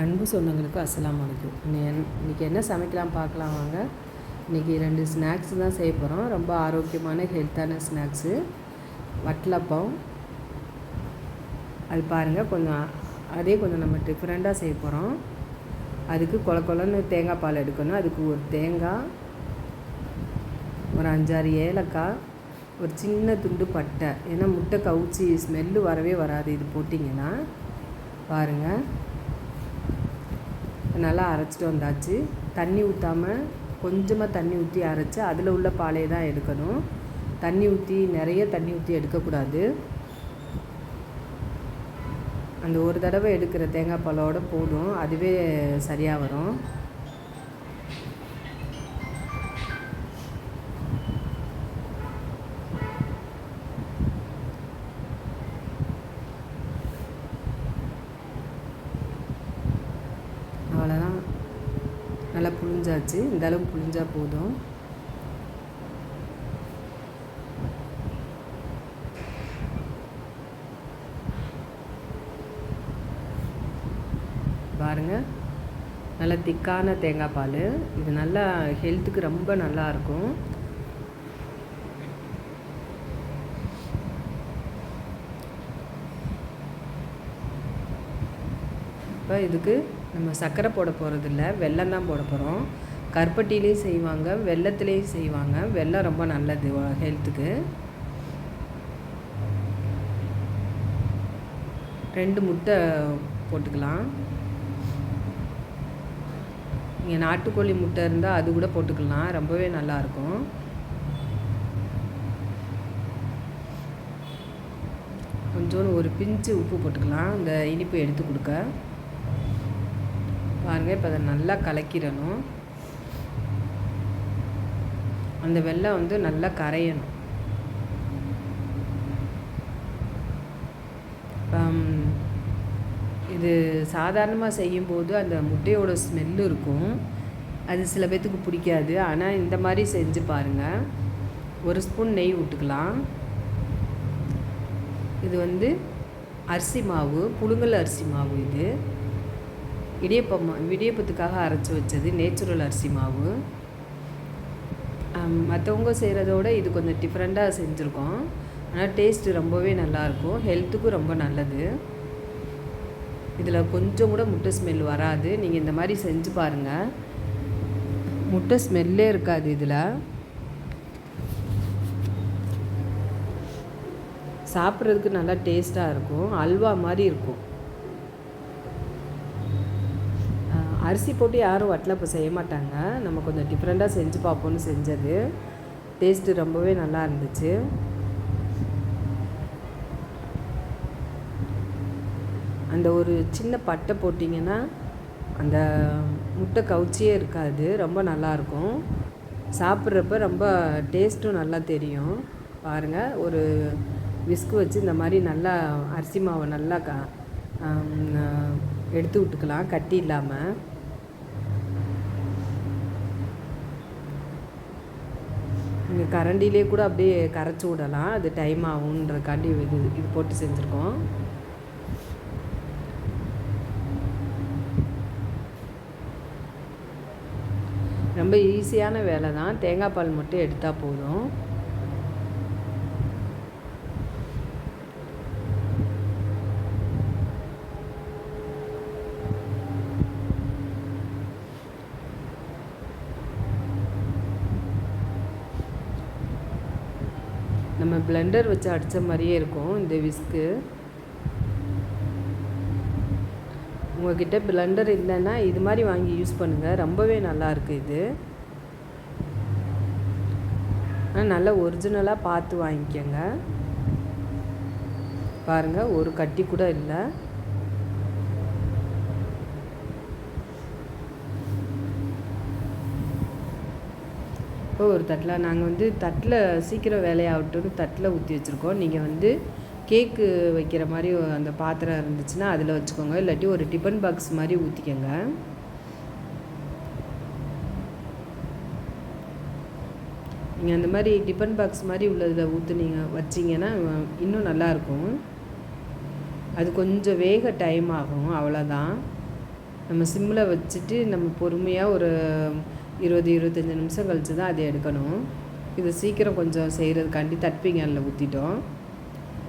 அன்பு சொந்தங்களுக்கு அஸ்லாம் வலைக்கும் இன்றைக்கி என்ன சமைக்கலாம் பார்க்கலாம் வாங்க. இன்றைக்கி ரெண்டு ஸ்நாக்ஸ் தான் செய்ய போகிறோம் ரொம்ப ஆரோக்கியமான ஹெல்த்தான ஸ்நாக்ஸு. வட்டலப்பம் அது பாருங்கள் கொஞ்சம் அதே கொஞ்சம் நம்ம டிஃப்ரெண்ட்டாக செய்ய போகிறோம் அதுக்கு கொல கொலன்னு தேங்காய் பால் எடுக்கணும். அதுக்கு ஒரு தேங்காய் ஒரு அஞ்சாறு ஏலக்காய் ஒரு சின்ன துண்டு பட்டை. ஏன்னா முட்டை கவுச்சி ஸ்மெல்லு வரவே வராது. இது போட்டிங்கன்னா பாருங்கள் நல்லா அரைச்சிட்டு வந்தாச்சு. தண்ணி ஊற்றாமல் கொஞ்சமாக தண்ணி ஊற்றி அரைச்சி அதில் உள்ள பாலையை தான் எடுக்கணும். தண்ணி ஊற்றி நிறைய தண்ணி ஊற்றி எடுக்கக்கூடாது. அந்த ஒரு தடவை எடுக்கிற தேங்காய் பாலோட போதும். அதுவே சரியாக வரும். நல்லா புழிஞ்சாச்சு. இந்த அளவு புழிஞ்சா போதும். பாருங்கள் நல்ல திக்கான தேங்காய் பால். இது நல்லா ஹெல்த்துக்கு ரொம்ப நல்லா இருக்கும். இப்போ இதுக்கு நம்ம சர்க்கரை போட போகிறதில்ல வெல்லம் தான் போட போகிறோம் கருப்பட்டிலையும் செய்வாங்க வெள்ளத்துலேயும் செய்வாங்க. வெல்லம் ரொம்ப நல்லது ஹெல்த்துக்கு ரெண்டு முட்டை போட்டுக்கலாம். இங்கே நாட்டுக்கோழி முட்டை இருந்தால் அது கூட போட்டுக்கலாம். ரொம்பவே நல்லாயிருக்கும் கொஞ்சோன்னு ஒரு பிஞ்சு உப்பு போட்டுக்கலாம். இந்த இனிப்பு எடுத்து கொடுக்க. பாருங்கள் இப்போ அதை நல்லா கலக்கிடணும். அந்த வெள்ளம் வந்து நல்லா கரையணும். இது சாதாரணமாக செய்யும்போது அந்த முட்டையோட ஸ்மெல்லு இருக்கும். அது சில பேர்த்துக்கு பிடிக்காது. ஆனால் இந்த மாதிரி செஞ்சு பாருங்கள் ஒரு ஸ்பூன் நெய் விட்டுக்கலாம் இது வந்து அரிசி மாவு புழுங்கல் அரிசி மாவு இது. இடியப்பம் இடியப்பத்துக்காக அரைச்சி வச்சது நேச்சுரல் அரிசி மாவு. மற்றவங்க செய்கிறதோட இது கொஞ்சம் டிஃப்ரெண்ட்டாக செஞ்சுருக்கோம். ஆனால் டேஸ்ட்டு ரொம்பவே நல்லாயிருக்கும் ஹெல்த்துக்கும் ரொம்ப நல்லது. இதில் கொஞ்சம் கூட முட்டை ஸ்மெல் வராது. நீங்கள் இந்த மாதிரி செஞ்சு பாருங்கள் முட்டை ஸ்மெல்லே இருக்காது இதில். சாப்பிட்றதுக்கு நல்லா டேஸ்ட்டாக இருக்கும். அல்வா மாதிரி இருக்கும். அரிசி போட்டு யாரும் வட்டலப்போ செய்ய மாட்டாங்க. நம்ம கொஞ்சம் டிஃப்ரெண்ட்டாக செஞ்சு பார்ப்போம்னு செஞ்சது. டேஸ்ட்டு ரொம்பவே நல்லா இருந்துச்சு. அந்த ஒரு சின்ன பட்டை போட்டிங்கன்னா அந்த முட்டை கவுச்சியே இருக்காது. ரொம்ப நல்லாயிருக்கும் சாப்பிட்றப்ப ரொம்ப டேஸ்ட்டும் நல்லா தெரியும். பாருங்கள் ஒரு விஸ்கு வச்சு இந்த மாதிரி நல்லா அரிசி மாவை நல்லா க எடுத்து விட்டுக்கலாம். கட்டி இல்லாமல் நீங்கள் கரண்டிலே கூட அப்படியே கரைச்சி விடலாம். அது டைம் ஆகுன்றக்காண்டி இது இது போட்டு செஞ்சுருக்கோம். ரொம்ப ஈஸியான வேலை தான் தேங்காய் பால் மட்டும் எடுத்தால் போதும் நம்ம பிளெண்டர் வச்சு அடித்த மாதிரியே இருக்கும் இந்த விஸ்க்கு உங்கள்கிட்ட பிளெண்டர் இல்லைன்னா இது மாதிரி வாங்கி யூஸ் பண்ணுங்கள் ரொம்பவே நல்லாயிருக்கு இது. ஆனால் நல்லா ஒரிஜினலாக பார்த்து வாங்கிக்கோங்க. பாருங்கள் ஒரு கட்டி கூட இல்லை. இப்போ ஒரு தட்டில் நாங்கள் வந்து தட்டில் சீக்கிரம் வேலையாகட்டும்னு தட்டில் ஊற்றி வச்சுருக்கோம். நீங்கள் வந்து கேக்கு வைக்கிற மாதிரி அந்த பாத்திரம் இருந்துச்சுன்னா அதில் வச்சுக்கோங்க. இல்லாட்டி ஒரு டிஃபன் பாக்ஸ் மாதிரி ஊற்றிக்கோங்க. நீங்கள் அந்த மாதிரி டிஃபன் பாக்ஸ் மாதிரி உள்ளதில் ஊற்றுனீங்க வச்சிங்கன்னா இன்னும் நல்லாயிருக்கும். அது கொஞ்சம் வேக டைம் ஆகும். அவ்வளோதான். நம்ம சிம்மில் வச்சுட்டு நம்ம பொறுமையாக ஒரு இருபது இருபத்தஞ்சி நிமிஷம் கழித்து தான் அதை எடுக்கணும். இது சீக்கிரம் கொஞ்சம் செய்கிறதுக்காண்டி தட்பிங்கல்ல ஊற்றிட்டோம்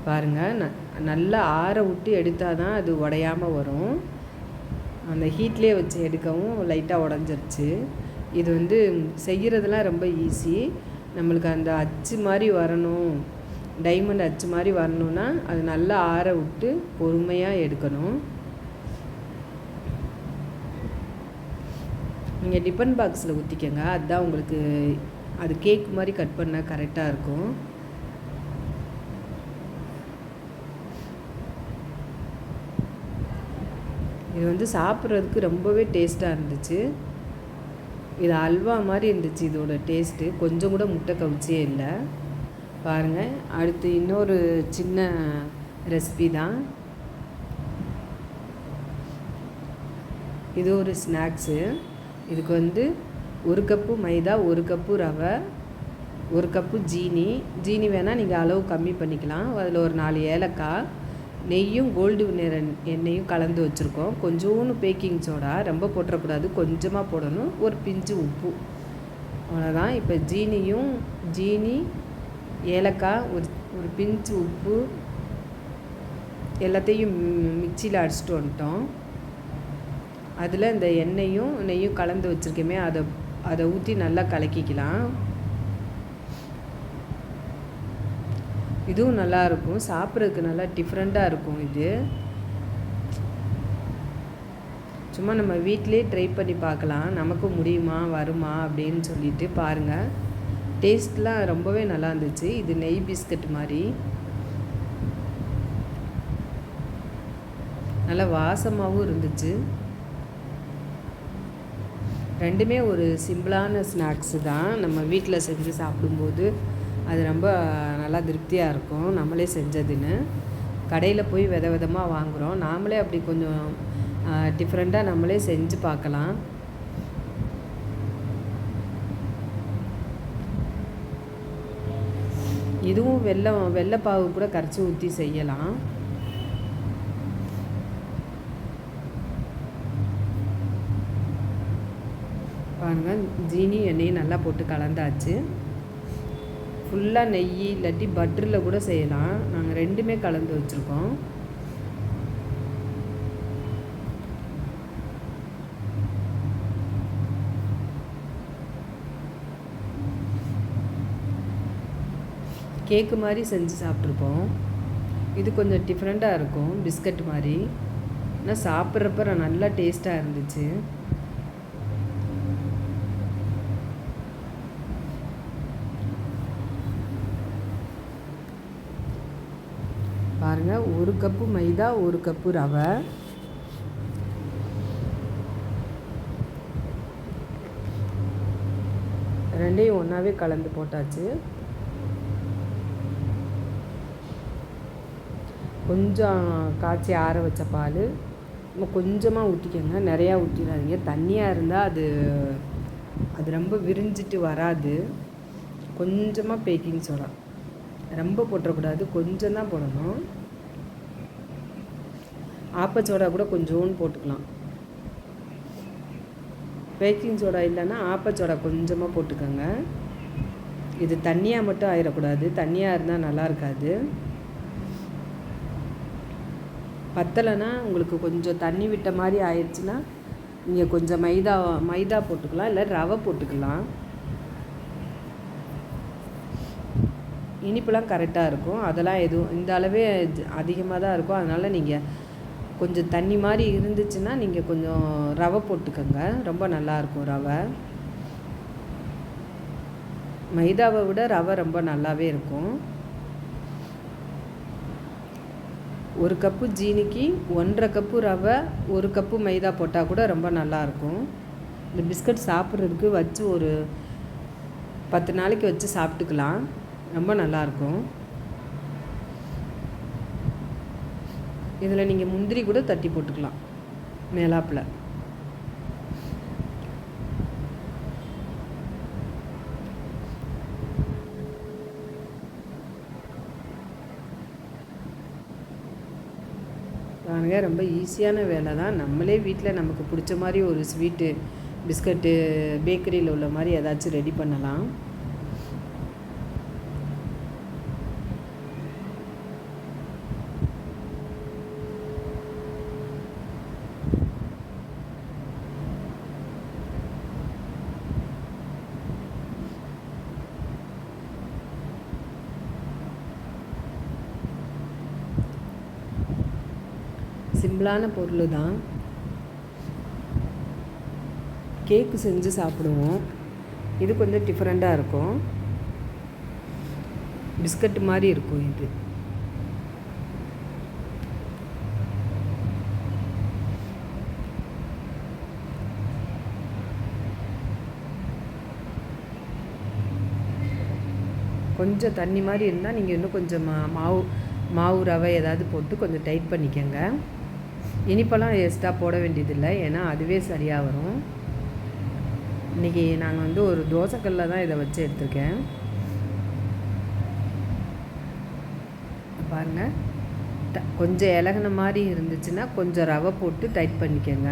பாருங்கள் ந நல்லா ஆற விட்டு எடுத்தால் தான் அது உடையாமல் வரும். அந்த ஹீட்லேயே வச்சு எடுக்கவும் லைட்டாக உடஞ்சிருச்சு. இது வந்து செய்கிறதுலாம் ரொம்ப ஈஸி நம்மளுக்கு அந்த அச்சு மாதிரி வரணும். டைமண்ட் அச்சு மாதிரி வரணுன்னா அது நல்லா ஆற விட்டு பொறுமையாக எடுக்கணும். நீங்கள் டிபன் பாக்ஸில் ஊற்றிக்கங்க அதுதான் உங்களுக்கு அது கேக் மாதிரி கட் பண்ணால் கரெக்டாக இருக்கும். இது வந்து சாப்பிட்றதுக்கு ரொம்பவே டேஸ்ட்டாக இருந்துச்சு. இது அல்வா மாதிரி இருந்துச்சு இதோட டேஸ்ட்டு கொஞ்சம் கூட முட்டை கவிச்சியே இல்லை. பாருங்கள் அடுத்து இன்னொரு சின்ன ரெசிபி தான். இது ஒரு ஸ்நாக்ஸு இதுக்கு வந்து ஒரு கப்பு மைதா ஒரு கப்பு ரவை ஒரு கப்பு ஜீனி. ஜீனி வேணால் நீங்கள் அளவு கம்மி பண்ணிக்கலாம். அதில் ஒரு நாலு ஏலக்காய் நெய்யும் கோல்டு வினர் எண்ணெயும் கலந்து வச்சுருக்கோம். கொஞ்சோன்னு பேக்கிங் சோடா ரொம்ப போட்டுறக்கூடாது. கொஞ்சமாக போடணும். ஒரு பிஞ்சு உப்பு. அவ்வளோதான் இப்போ ஜீனியும் ஜீனி ஏலக்காய் ஒரு ஒரு பிஞ்சு உப்பு எல்லாத்தையும் மிக்சியில் அடிச்சிட்டு வந்துட்டோம். அதில் இந்த எண்ணெயும் நெய்யும் கலந்து வச்சுருக்கேமே அதை அதை ஊற்றி நல்லா கலக்கிக்கலாம். இதுவும் நல்லாயிருக்கும் சாப்பிட்றதுக்கு நல்லா டிஃப்ரெண்ட்டாக இருக்கும் இது. சும்மா நம்ம வீட்டிலே ட்ரை பண்ணி பார்க்கலாம். நமக்கு முடியுமா வருமா அப்படின்னு சொல்லிட்டு பாருங்கள் டேஸ்ட்லாம் ரொம்பவே நல்லா இருந்துச்சு. இது நெய் பிஸ்கட் மாதிரி. நல்லா வாசமாகவும் இருந்துச்சு. ரெண்டுமே ஒரு சிம்பிளான ஸ்நாக்ஸு தான். நம்ம வீட்டில் செஞ்சு சாப்பிடும்போது அது ரொம்ப நல்லா திருப்தியாக இருக்கும். நம்மளே செஞ்சதுன்னு. கடையில் போய் வித விதமாக வாங்குகிறோம் நாமளே அப்படி கொஞ்சம் டிஃப்ரெண்ட்டாக நம்மளே செஞ்சு பார்க்கலாம். இதுவும் வெள்ளம் வெள்ளைப்பாவு கூட கரைச்சி ஊற்றி செய்யலாம். பாருங்கள் ஜீனி எண்ணெயும் நல்லா போட்டு கலந்தாச்சு. ஃபுல்லாக நெய் இல்லாட்டி பட்டரில் கூட செய்யலாம். நாங்கள் ரெண்டுமே கலந்து வச்சுருக்கோம். கேக்கு மாதிரி செஞ்சு சாப்பிட்ருப்போம் இது கொஞ்சம் டிஃப்ரெண்ட்டாக இருக்கும். பிஸ்கட் மாதிரி. ஆனால் சாப்பிட்றப்ப நல்லா டேஸ்ட்டாக இருந்துச்சு. பாருங்கள் ஒரு கப்பு மைதா ஒரு கப்பு ரவை. ரெண்டையும் ஒன்றாவே கலந்து போட்டாச்சு. கொஞ்சம் காய்ச்சி ஆற வச்ச பால். நம்ம கொஞ்சமாக ஊற்றிக்கோங்க நிறையா ஊற்றிடாதீங்க தண்ணியாக இருந்தால் அது அது ரொம்ப விரிஞ்சிட்டு வராது. கொஞ்சமாக பேக்கிங் சோடா ரொம்ப போட்டுறக்கூடாது கொஞ்சம் தான் போடணும். ஆப்பச்சோடா கூட கொஞ்சோன்னு போட்டுக்கலாம். பேக்கிங் சோடா இல்லைன்னா ஆப்பச்சோடா கொஞ்சமாக போட்டுக்கோங்க. இது தண்ணியாக மட்டும் ஆயிடக்கூடாது தண்ணியாக இருந்தால் நல்லா இருக்காது. பத்தலைன்னா உங்களுக்கு கொஞ்சம் தண்ணி விட்ட மாதிரி ஆயிடுச்சுன்னா நீங்கள் கொஞ்சம் மைதா மைதா போட்டுக்கலாம் இல்லை ரவை போட்டுக்கலாம். இனிப்புலாம் கரெக்டாக இருக்கும். அதெல்லாம் எதுவும் இந்த அளவே அதிகமாக தான் இருக்கும். அதனால் நீங்கள் கொஞ்சம் தண்ணி மாதிரி இருந்துச்சுன்னா நீங்கள் கொஞ்சம் ரவை போட்டுக்கோங்க. ரொம்ப நல்லாயிருக்கும் ரவை. மைதாவை விட ரவை ரொம்ப நல்லாவே இருக்கும். ஒரு கப்பு ஜீனிக்கு ஒன்றரை கப்பு ரவை ஒரு கப்பு மைதா போட்டால் கூட ரொம்ப நல்லாயிருக்கும் இந்த பிஸ்கட் சாப்பிட்றதுக்கு வச்சு ஒரு பத்து நாளைக்கு வச்சு சாப்பிட்டுக்கலாம். ரொம்ப நல்லாயிருக்கும். இதில் நீங்கள் முந்திரி கூட தட்டி போட்டுக்கலாம் மேலாப்பில். பாருங்க ரொம்ப ஈஸியான வேலை தான். நம்மளே வீட்டில் நமக்கு பிடிச்ச மாதிரி ஒரு ஸ்வீட்டு பிஸ்கட்டு பேக்கரியில் உள்ள மாதிரி ஏதாச்சும் ரெடி பண்ணலாம். சிம்பிளான பொருள் தான் கேக்கு செஞ்சு சாப்பிடுவோம். இது கொஞ்சம் டிஃப்ரெண்ட்டாக இருக்கும். பிஸ்கட் மாதிரி இருக்கும் இது. கொஞ்சம் தண்ணி மாதிரி இருந்தால் நீங்கள் இன்னும் கொஞ்சம் மா மாவு மாவு ரவை ஏதாவது போட்டு கொஞ்சம் டைட் பண்ணிக்கோங்க. இனிப்பெல்லாம் எக்ஸ்ட்ரா போட வேண்டியதில்லை. ஏன்னா அதுவே சரியாக வரும். இன்றைக்கி நாங்கள் வந்து ஒரு தோசைக்கல்ல தான் இதை வச்சு எடுத்திருக்கேன். பாருங்கள் ட கொஞ்சம் இலகுன மாதிரி இருந்துச்சுன்னா கொஞ்சம் ரவை போட்டு டைட் பண்ணிக்கோங்க.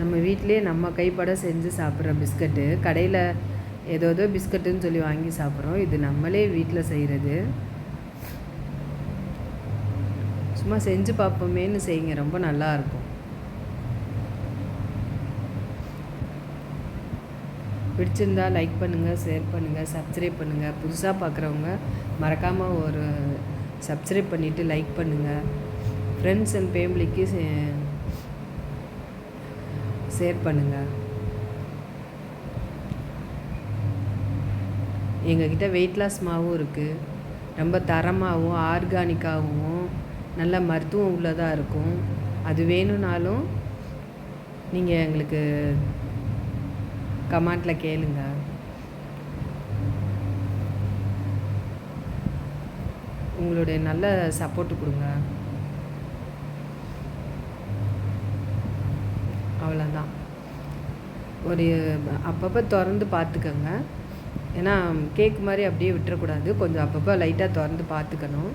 நம்ம வீட்டிலே நம்ம கைப்பட செஞ்சு சாப்பிட்ற பிஸ்கட்டு கடையில் ஏதோ ஏதோ பிஸ்கட்டுன்னு சொல்லி வாங்கி சாப்பிட்றோம். இது நம்மளே வீட்டில் செய்கிறது. சும்மா செஞ்சு பார்ப்போமேன்னு செய்யுங்க. ரொம்ப நல்லாயிருக்கும் பிடிச்சிருந்தா லைக் பண்ணுங்கள் ஷேர் பண்ணுங்கள் சப்ஸ்கிரைப் பண்ணுங்கள் புதுசாக பார்க்குறவங்க மறக்காமல் ஒரு சப்ஸ்கிரைப் பண்ணிவிட்டு லைக் பண்ணுங்கள் ஃப்ரெண்ட்ஸ் அண்ட் ஃபேமிலிக்கு ஷேர் பண்ணுங்கள் எங்கக்கிட்ட வெயிட் லாஸ் மாவும் இருக்குது ரொம்ப தரமாகவும் ஆர்கானிக்காகவும் நல்ல மருத்துவம் உள்ளதாக இருக்கும். அது வேணும்னாலும் நீங்கள் எங்களுக்கு கமெண்டில் கேளுங்க. உங்களுடைய நல்ல சப்போர்ட்டு கொடுங்க. அவ்வளோதான் ஒரு அப்பப்போ திறந்து பார்த்துக்கோங்க. ஏன்னா கேக் மாதிரி அப்படியே விட்டுறக்கூடாது. கொஞ்சம் அப்பப்போ லைட்டாக திறந்து பார்த்துக்கணும்.